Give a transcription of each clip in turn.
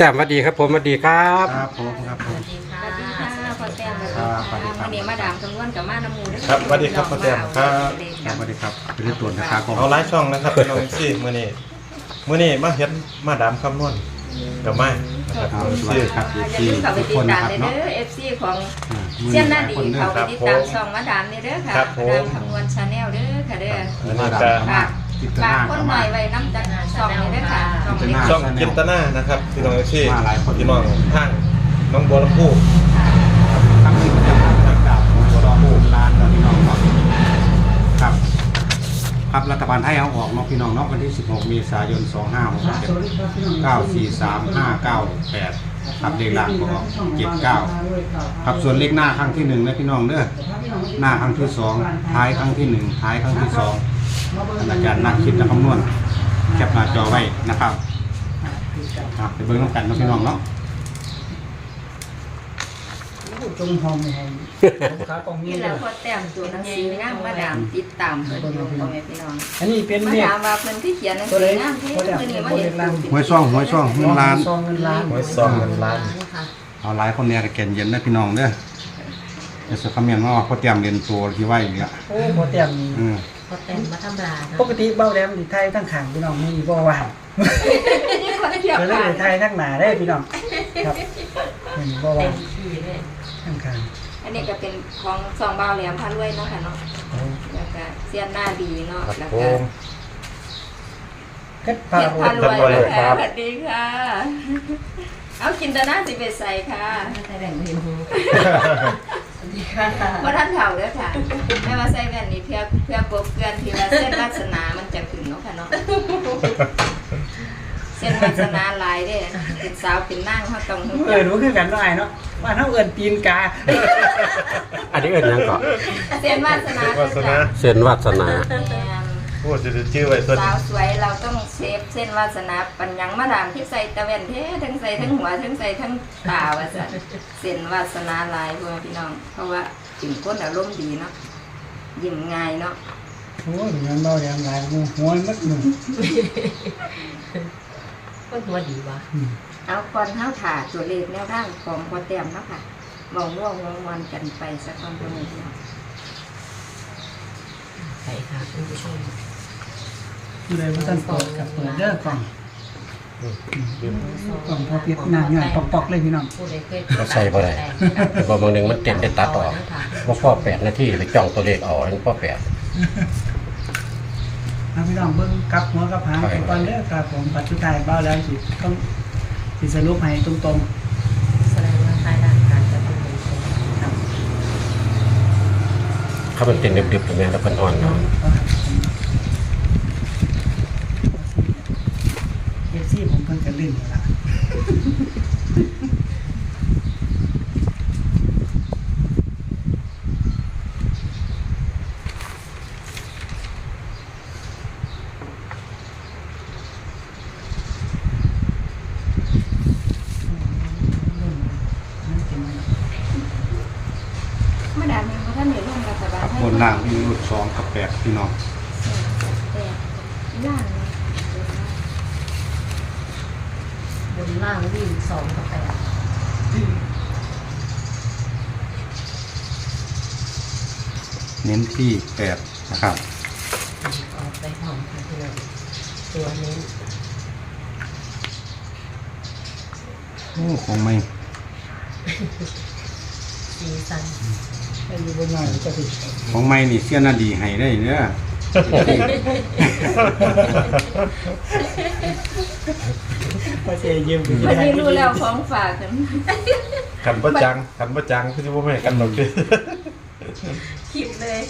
แต้มสวัสดีครับผมสวัสดีครับ ครับผมครับผสมวัสดีค่ะสวัสดีค่ะพ่อแต้มครับสวัสดีครับ วันนี้มาดามจำนวนกับมาน้ำมูด้วยครับสวัสดีครับพ่อแต้มครับสวัสดีครับเป็นเรื่องตัวนะครับผมเอาหลายช่องนะครับพี่น้องซี่มื้อนี้มื้อนี้มาเฮ็ดมาดามคำนวณกับมานะครับครับสวัสซี่ ดีครับอย่าที่ลืมกลับไปทุกติคดนตานะมครับเลยเนาะเด้อเอฟซีของอ่าเช่นหน้าดีคนเด้เขาอไปติดตามช่องมาดามนี่เด้อค่ะมาดามคำนวณชาแนลเด้อค่ะเด้อ อันมานี้ดาก็มมา จิตฝากนาคนเข้าหน่มา อยไว้น้ำจากช่องนี้เด้อค่ะช่องนี้ช่องจินตนานะครับพี่น้องซี่มาหลายคน พี่น้องทางน้องบัวลำพูทั้งที่ประจำการดาบของรอผู้ร้านเราพี่น้องเนาะครับครับรัฐบาลให้เอาออกเนาะพี่น้องเนาะวันที่ 16 เมษายน 2567 943598 ครับเลขล่างก็ออก79 ครับส่วนเลขหน้าครั้งที่หนึ่งนะพี่น้องเด้อหน้าครั้งที่สองท้ายครั้งที่หนึ่งท้ายครั้งที่สองท่าน อาจารย์นักคิดนักคำนวณแคปหน้าจอไว้นะครับครับไปเบิ่งน้ำกันเนาะพี่น้องเนาะจงหอมหอมขากองนี้นี่แหเลละยพ่อแต้มตัวหนังสืองามมาดามติดตามเพิ่นอยู่พ่อแม่พี่น้องอันนี้เป็นมาเนี่ย ดามว่าเพิ่นที่เขียนหนังตัวสืเล็อกงามเท่ตัวเล็กเพิ่นนี่มาตัวเห็เล็นกล่างหวยซ่องหวยซ่องเงินล้าน ซองเงินล้านหวยซองเงินล้านเอาหลายคนเนี่ยก็แก่นเย็นนะพี่น้องเด้อจะสคำเมียนว่าเขาเตรียมเรียนตัวที่ไหวอยู่เนี่ยโอ้โหเตรียมอืม พอแต่งมาทำลาเนาะปกติเบ้าแหลมดิไทยทั้งขางพี่น้องมีบ่ว่างนี่คนเขียนก็เลยผ่านไทยทั้งหนาได้พี่น้องครับเห็นบ่เต็ว่างมที่เลยทั้งขางอันนี้ก็เป็นของสองเบาแหลมพารวยเนาะค่ะเนาะแล้วก็เสียนหน้าดีเนาะครับแล้วผก็มเพชรพาเพชรโรพารวยครัค่ะบ สวัสดีค่ะ เอากินแตหน้าสิเบใส่ค่ะ แต่แบ่งเห็นหู เพราะท่านเฒ่าเด้อค่ะแม่ว่าใส่แว่นนี้เพื่อเพื่อปกเกลือนที่ว่าเส้นวาสนามันจะขึ้นเนาะค่ะเนาะเส้นวาสนาหลายเด้เป็นสาวเป็นนางเขาต้องรู้เออรู้คือกันหน่อยเนาะว่าเฮาเอิ้นตีนกาอันนี้เอิญยังก่อนเส้นวาสนาวาสนาเส้นวาสนาแม่น พูดจะชื่อไว้ส่วนสาวสวยเราต้องเซฟเส้นวาสนาปัญญังมาดามที่ใส่ตะเวนเททั้งใส่ทั้งหัวทั้งใส่ทั้งตาว่าสันเส้นวาสนาหลายพ่อแม่พี่น้อง เพราะว่าถึงคนอารมณ์ดีเนาะยิ้มง่ายเนาะโอ้ยมันเบ้าแหลมหลายหมู่หัวมัดหมู่ก็หัวดีวะเอาก่อนเท้าถ่าตัวเลขแนวทางของพอเต็มเนาะค่ะเบาง่วงงวงวันกันไปสักวันพ่อแม่พี่น้องใส่ค่ะคุณผู้ชม ผู้ใดบ่ทันเปิดกับเปิดเด้อกล่องกล่องพอปิดหน้าหย่อยปอกๆเลยพี่น้องผู้ใดเคยก็ใส่บ่ได้แต่บางหนึ่งมันเต็มได้ตัดออกว่าพ่อแปดนาทีไปจ้องตัวเลขออกนั่นพ่อแปดเอาพี่น้องเบิ่งกลับหัวกลับหางไปก่อนเด้อครับผมปัจจุบันเบ้าแล้วสิต้องสิสรุปให้ตรงแสดงว่าทายด้านการจะเป็นคนๆครับเขาเป็นเต็มดิบๆตรงนี้แล้วเป็นอ่อนเนาะ เอฟซีผมเพิ่งจะ ลื่นแล้วล่ะมาดามยังบ่ท่านได้ร่วมรัฐบาลบนล่างมีรุ่นสองกับแปดพี่น้อง แต่ล่างเนี่ยบนล่างวิ่งสองกับแปดเน้นที่แปดนะครับ ออกไปหอมค่ะพี่น้องตัวนี้โอ้คงไม่สีสันให้อยู่บนหน่อยจะติด ของไม่นี่เสี้ยนาดีให้ได้เด้อ พอเจยืมวันนี้รู้แล้วของฝากกันกันประจังกันประจังคือจะว่าไม่ให้กันหรอกคือคิดเลย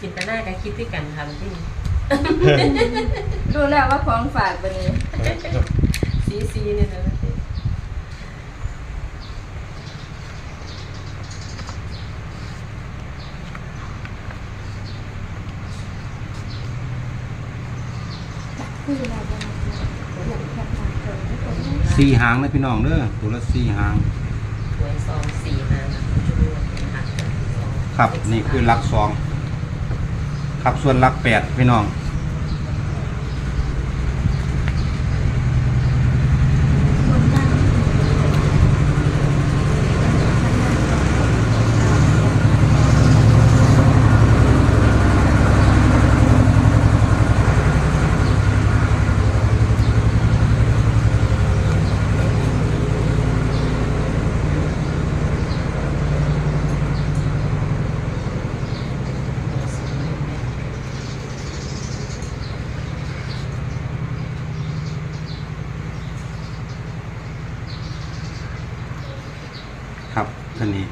คิดแต่หน้ากับคิดด้วยกันค่ะพี่รู้แล้วว่าของฝากวันนี้ซีซีเนี่ยนะ สี่หางนะพี่น้องเด้อตัวละสี่หางหวยซองสี่หางจุดนะคะครับนี่คือหลักสองครับส่วนหลักแปดพี่น้องบนล่าง ท่านนี้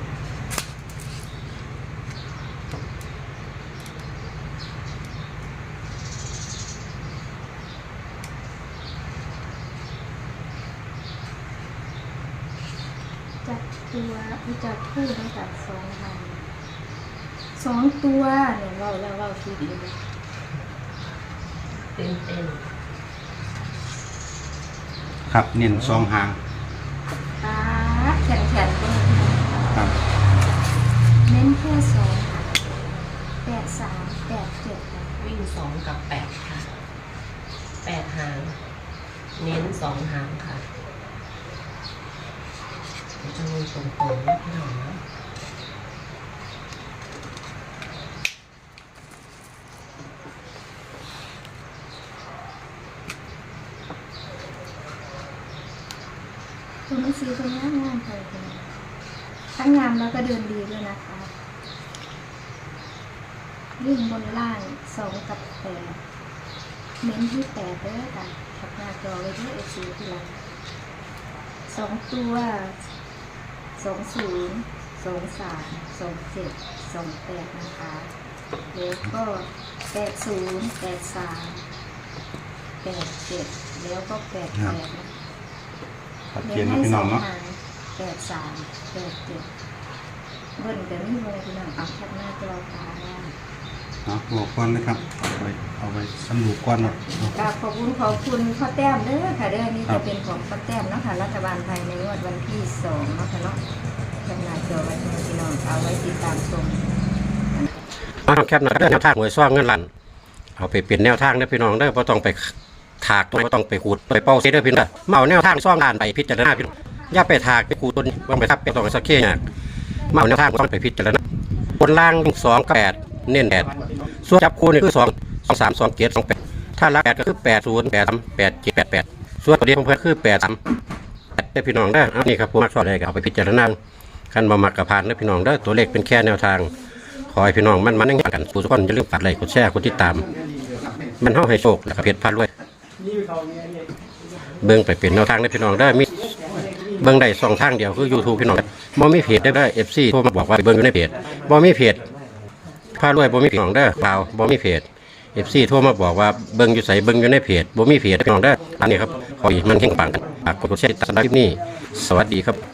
จับตัวรู้จับคู่ตั้งแต่สองพันสองตัวเนี่ยเราเราเราคิดอยู่เต็มเต็มครับเน้นสองหาง ครับเน้นแค่สองค่ะแปดสามแปดเจ็ดค่ะวิ่งสองกับแปดค่ะแปดหาง เน้นสองหางค่ะเดี๋ยวจะมีตรงๆนิดหน่อยนะ ตัวหนังสือตัวงามงามๆเลยคุณ ทั้งงามแล้วก็เดินดีด้วยนะคะวิ่งบนล่างสองกับแปดเน้นที่แปดเด้อค่ะขับหน้าจอไว้ด้วยเอซีทีหลังสองตัวสองศูนย์สองสามสองเจ็ดสองแปดนะคะแล้วก็แปดศูนย์แปดสามแปดเจ็ดแล้วก็แปดแปดนะชัดเจนนะพี่น้องเนาะ แปดสามแปดเจ็ดเบิ้ลแต่นี่เลยพี่น้องเอาแคปหน้าจอตาแล้วเนาะบอกก่อนนะครับเอาไว้เอาไว้สำรวจก่อนเนาะกราบขอบคุณขอบคุณพ่อแต้มเด้อค่ะเด้อนี่ครัจะบเป็นของพ่อแต้มเนาะค่ะรัฐบาลไทยในงวดวันที่สองเนาะค่ะเนาะแคปหน้าจอไว้ให้พี่น้องเอาไว้ติดตามชมมาแคปหน่อยเด้อแนวทางหวยซ่องเงินลันเอาไปเปลี่ยนแนวทางเด้อพี่น้องเด้อบ่ต้องไปถากบ่ต้องไปขูดไปเป้าเสียเด้อพี่น้องมาเอาแนวทางซ่องด้านไปพิจารณาพี่น้องอ ย่าไปถากไปขูดต้นบ่ไปทับไปตองสักเคยากมาเอาแนวทางต้องไปพิจารณาบนล่างสองกับแปดเน้นแปดส่วนจับคู่นี่คือสองสองสามสองเจ็ดสองแปดถ้ารักแปดก็คือแปดศูนย์แปดสามแปดเจ็ดแปดแปดส่วนตัวเดียวของเพื่อนคือแปดสามแปดเด้พี่น้องเด้อเอานี่ครับผมมักชอบอะไรก็เอาไปพิจารณาคันบ่มักกับพานเด้พี่น้องเด้ตัวเลขเป็นแค่แนวทางขอให้พี่น้องมันมันยังกันผู้ทุกคนอย่าลืมปัดไลค์กดแชร์กดติดตาม มันเฮาให้โชคแล้วก็เพชรพันรวยเบิ่งไปเป็นแนวทางได้พี่น้องได้มี เบิ่งได้สองทางเดียวคือ YouTube พี่น้องบ่มีเพจได้ได้ FC โทรมาบอกว่าเบิ่งอยู่ในเพจบ่มีเพจพารวยบ่มีพี่น้องเด้อเปล่าบ่มีเพจ FC โทรมาบอกว่าเบิ่งอยู่ไสเบิ่งอยู่ในเพจบ่มีเพจพี่น้องเด้ออันนี้ครับขออีกมันเฮงปังกันฝากกดแชร์ติดตามคลิปนี้ สวัสดีครับ